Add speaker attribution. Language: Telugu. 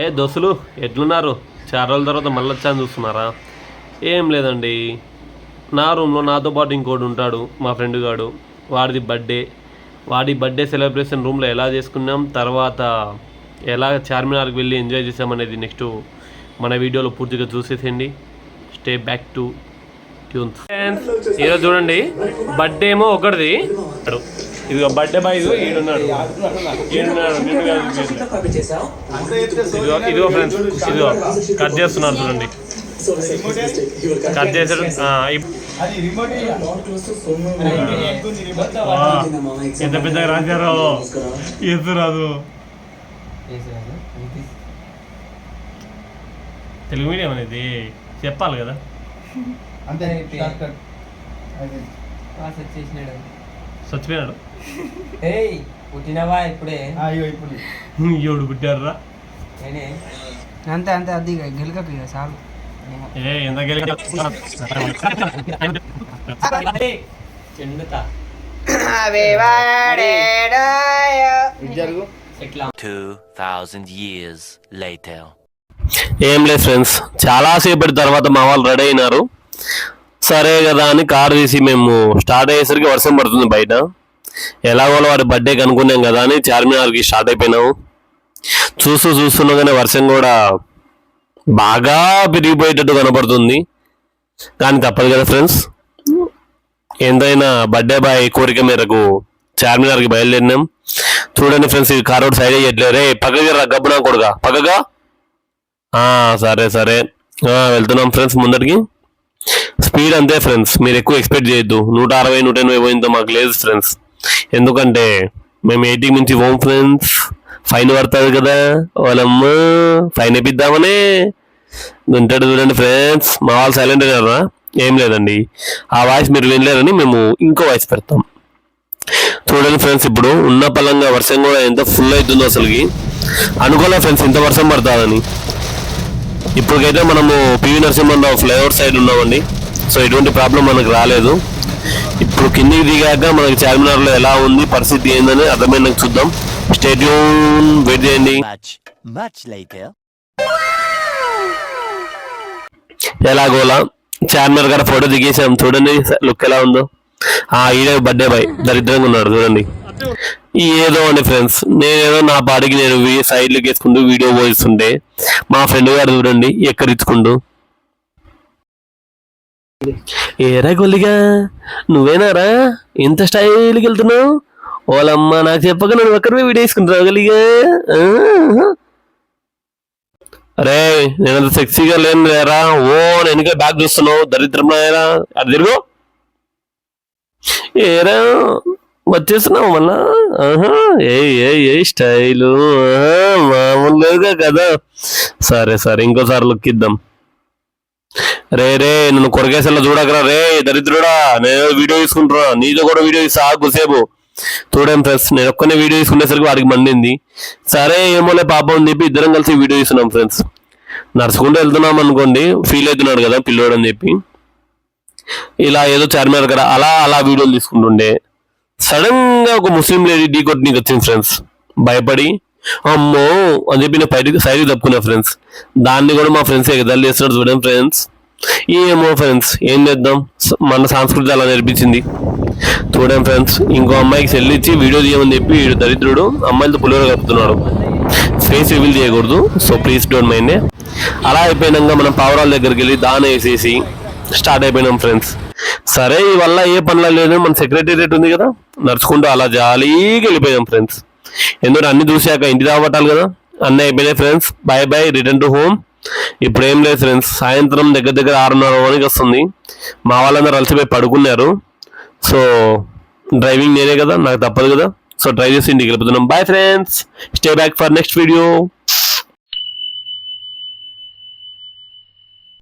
Speaker 1: ఏ దోస్తులు ఎట్లున్నారు? చాలా రోజుల తర్వాత మళ్ళీ వచ్చాను చూస్తున్నారా? ఏం లేదండి. నా రూమ్లో నాతో పాటు ఇంకోటి ఉంటాడు మా ఫ్రెండ్ గాడు. వాడిది బర్త్డే. వాడి బర్త్డే సెలబ్రేషన్ రూమ్లో ఎలా చేసుకున్నాం తర్వాత ఎలా చార్మినార్కి వెళ్ళి ఎంజాయ్ చేసామనేది నెక్స్ట్ మన వీడియోలో పూర్తిగా చూసేసేయండి. స్టే బ్యాక్ టు ట్యూన్స్ ఈరోజు చూడండి బర్త్డే ఏమో ఒకటిది. ఇదిగో బర్త్డే బాయ్ ఇదిగో ఈడున్నాడు. ఈడున్నాడు. ఇదిగో ఇదిగో ఫ్రెండ్స్ ఇదిగో కట్ చేస్తున్నారు చూడండి. కట్ వా, ఎంత పెద్దగా రాశారో. ఎత్తు రాదు. తెలుగు మీడియం అనేది చెప్పాలి కదా.
Speaker 2: అంతే
Speaker 1: చచ్చిపోయాడు
Speaker 3: ఏయ్ పుట్టినవా ఇప్పుడే?
Speaker 2: అయ్యో ఇప్పుడు.
Speaker 1: ఎవడు పుట్టారా
Speaker 3: నేనే.
Speaker 4: అంతే అంతే అది గెలకకు ఇక చాలు.
Speaker 1: ఏ ఎంత గెలిగా
Speaker 3: చెండుతా.
Speaker 2: జరుగు.
Speaker 3: ఎట్లా?
Speaker 5: 2,000 years later.
Speaker 1: ఏం లేదు ఫ్రెండ్స్ చాలాసేపటి తర్వాత మా వాళ్ళు రెడీ అయినారు. సరే కదా అని కార్ తీసి మేము స్టార్ట్ అయ్యేసరికి వర్షం పడుతుంది బయట. ఎలాగోలో వాడి బర్త్డే కనుక్కున్నాం కదా అని చార్మినార్కి స్టార్ట్ అయిపోయినాము చూస్తూ చూస్తుండగానే వర్షం కూడా బాగా పెరిగిపోయేటట్టు కనపడుతుంది. కానీ తప్పదు కదా ఫ్రెండ్స్ ఎంతైనా బర్త్డే బాయ్ కోరిక మేరకు చార్మినార్కి బయలుదేరినాం. చూడండి ఫ్రెండ్స్ ఈ కార్ రోడ్ సైడ్ అయ్యట్లేదు రే పక్కకి రా గబ్బునా కొడుగా పక్కగా సరే సరే. వెళ్తున్నాం ఫ్రెండ్స్ ముందరికి. స్పీడ్ అంతే ఫ్రెండ్స్. మీరు ఎక్కువ ఎక్స్పెక్ట్ చేయొద్దు. నూట అరవై నూట ఎనభై పోయిందో మాకు లేదు ఫ్రెండ్స్. ఎందుకంటే మేము ఎయిటీ నుంచి పోం ఫ్రెండ్స్. ఫైన్ పడుతుంది కదా. వాళ్ళమ్మ ఫైన్ వేపిద్దామనే. ఉంటాడు చూడండి ఫ్రెండ్స్. మా వాళ్ళు సైలెంట్ కదా ఏం లేదండి. ఆ వాయిస్ మీరు వినలేరని మేము ఇంకో వాయిస్ పెడతాం. చూడండి ఫ్రెండ్స్ ఇప్పుడు ఉన్న పలంగా వర్షం కూడా ఎంత ఫుల్ అవుతుందో అసలుకి. అనుకోలే ఫ్రెండ్స్ ఇంత వర్షం పడుతుందని. ఇప్పటికైతే మనము P V Narasimha Rao flyover side ఉన్నామండి. సో ఎటువంటి ప్రాబ్లం మనకు రాలేదు. ఇప్పుడు కిందికి దిగాక మనకి చార్మినార్లో ఎలా ఉంది పరిస్థితి ఏందని అర్థమైనాక చూద్దాం. స్టేట్యూన్ వెయిట్ చేయండి. ఎలాగోలా చార్మినార్ గారు ఫోటో దిగేసాం. చూడండి లుక్ ఎలా ఉందో. ఆ ఈడే బర్త్డే బాయ్ దరిద్రంగా ఉన్నాడు చూడండి. ఏదో అండి ఫ్రెండ్స్ నేనేదో నా పాటికి నేను సైడ్లోకి వేసుకుంటూ వీడియో పోయిస్తుంటే మా ఫ్రెండ్ గారు చూడండి ఎక్కరిచ్చుకుంటూ ఏరా గొల్లిగా నువ్వేనారా ఇంత స్టైల్కి వెళ్తున్నావు? ఓలమ్మ నాకు చెప్పక నువ్వు ఒక్కరివే వీడియో వేసుకుంటున్నావు గొల్లిగా. అరే నేను అంత సెక్సీగా లేను లేరా ఓ నేను బ్యాగ్ చూస్తున్నావు? దరిద్రం అది తిరుగు. ఏరా వచ్చేస్తున్నావు మళ్ళా ఆహా ఏ ఏ ఏ స్టైలు. మామూలుగా కదా. సరే సరే ఇంకోసారి లుక్ ఇద్దాం. రే రే నన్ను కొరకేసల్లో చూడకరా రే దరిద్రుడా. నేను వీడియో తీసుకుంటున్నా. నీతో కూడా వీడియో ఇస్తా సేపు. చూడండి ఫ్రెండ్స్ నేను ఒక్కనే వీడియో తీసుకునేసరికి వాడికి మండింది. సరే ఏమోలే పాపం అని చెప్పి ఇద్దరం కలిసి వీడియో ఇస్తున్నాం ఫ్రెండ్స్. నడుచుకుంటూ వెళ్తున్నాం అనుకోండి ఫీల్ అవుతున్నాడు కదా పిల్లోడు అని చెప్పి. ఇలా ఏదో చార్మినార్ కదా అలా అలా వీడియోలు తీసుకుంటుండే. సడన్గా ఒక ముస్లిం లేడీ ఢీ కొట్టి నీకు వచ్చింది ఫ్రెండ్స్ భయపడి అమ్మో అని చెప్పి నేను బయటకు సైడ్కి తప్పుకున్నా ఫ్రెండ్స్ దాన్ని కూడా మా ఫ్రెండ్స్ ఎగదాలు చేస్తున్నాడు చూడండి ఫ్రెండ్స్ ఏమో ఫ్రెండ్స్ ఏం చేద్దాం? మన సంస్కృతి అలా నేర్పించింది. చూడండి ఫ్రెండ్స్ ఇంకో అమ్మాయికి సెల్ ఇచ్చి వీడియో తీయమని చెప్పి వీడు దరిద్రుడు అమ్మాయిలతో పులివర కలుపుతున్నాడు. ఫేస్ రివీల్ చేయకూడదు సో ప్లీజ్ డోంట్ మైండ్ అలా అయిపోయినాక మనం పావురాల దగ్గరికి వెళ్ళి దాన వేసేసి స్టార్ట్ అయిపోయినాం ఫ్రెండ్స్ సరే ఈ వల్ల ఏ పనులు లేదు. మన సెక్రటేరియట్ ఉంది కదా. నడుచుకుంటూ అలా జాలీగా వెళ్ళిపోయాం ఫ్రెండ్స్ ఎందుకంటే అన్ని చూసాక ఇంటి రావటాలు కదా. అన్నీ అయిపోయినాయి friends bye bye return to home ఇప్పుడు ఏం లేదు ఫ్రెండ్స్ సాయంత్రం దగ్గర దగ్గర ఆరున్నర వరకు వస్తుంది. మా వాళ్ళందరూ అలసిపోయి పడుకున్నారు. సో డ్రైవింగ్ నేనే కదా. నాకు తప్పదు కదా. సో డ్రైవ్ చేసి ఇంటికి వెళ్ళిపోతున్నాం. Bye friends stay back for next video